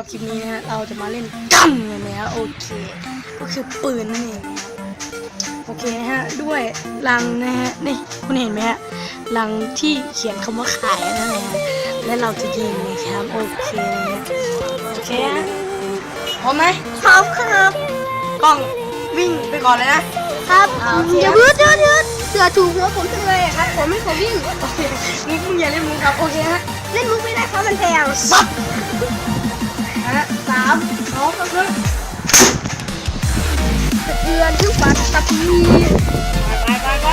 ครับคลิปนี้นะฮะเราจะมาเล่นกั้มกันนะฮะโอเค ก็คือปืนนั่นเองนะครับโอเคนะฮะด้วยลังนะฮะนี่คุณเห็นไหมฮะลังที่เขียนคำว่าขายนั่นแหละฮะและเราจะยิงนะครับโอเคนะฮะโอเคฮะพร้อมไหมพร้อมครับกล้องวิ่งไปก่อนเลยนะครับอ่าโอเคเดี๋ยวครับยืดยืดยืดเสือถูกหัวผมจังเลยอะครับ ผมไม่ผมวิ่งโอเคมุกมึงอย่าเล่นมุกครับโอเคฮะเล่นมุกไม่ได้ครับมันแพงซับ สะเทือนทุกปัตตภีไปไปไป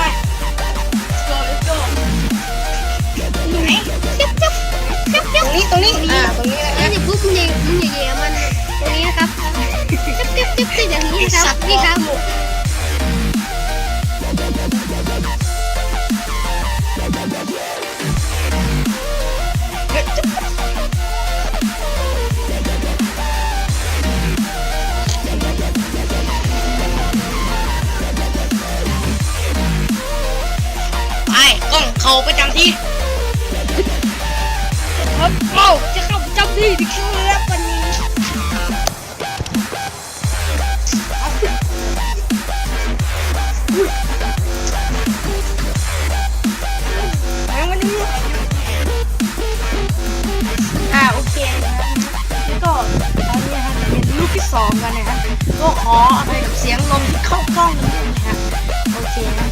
โจเลโจไหนเจ็บเจ็บเจ็บเจ็บตรงนี้ตรงนี้อ่าตรงนี้นะแล้ฮะวเดี๋ยวปุ๊บมึงอย่ามึงอย่าแย่มันตรงนี้นะครับเจ็บเจ็บเจ็บเจ็บอย่างนี้นะครับนี่ครับ ไปกล้องเขาประจำที่ครับเอ้าจะเข้าประจำที่ดิครับวันนี้แล้ววันนี้อ่าโอเคนะครับแล้วก็ตอนนี้นะฮะจะเป็นลูกที่สองกันนะฮะก็ขออภัยกับเสียงลมที่เข้ากล้องนิดนึงนะฮะโอเคนะ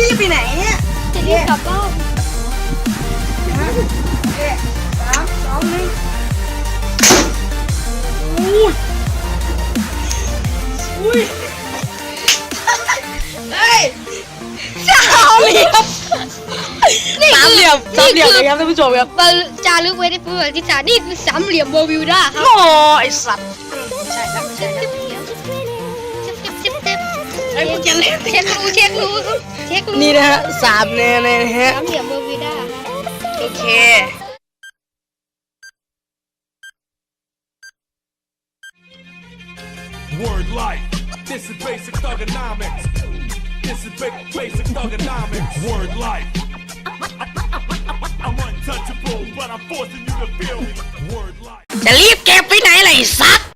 รีบไปไหนเนี่ยจะรีบกลับบ้านฮะโอเคสามสองหนึ่งอุ้ยอุ้ยเฮ้ยสามเหลี่ยมสามเหลี่ยมสามเหลี่ยมเลยครับท่านผู้ชมครับบรรจารึกไว้ในประวัติศาสตร์นี่คือสามเหลี่ยมเบอร์วิวด้าครับโอ้ไอสัตว์ไม่ใช่แล้วไม่ใช่แล้วเจ็บเจ็บเจ็บไอ้พวกจะเล่นเช็ครูเช็ครูครับ เช็ครูนี่นะฮะสามแน่เลยนะฮะสามเหลี่ยมเบอร์วิวด้าครับโอเค Word life. This is basic thugonomics. This is ba- basic thugonomics. Word life. I'm untouchable, but I'm forcing you to feel me. Word life. จะรีบเก็บไปไหนล่ะไอ้สัตว์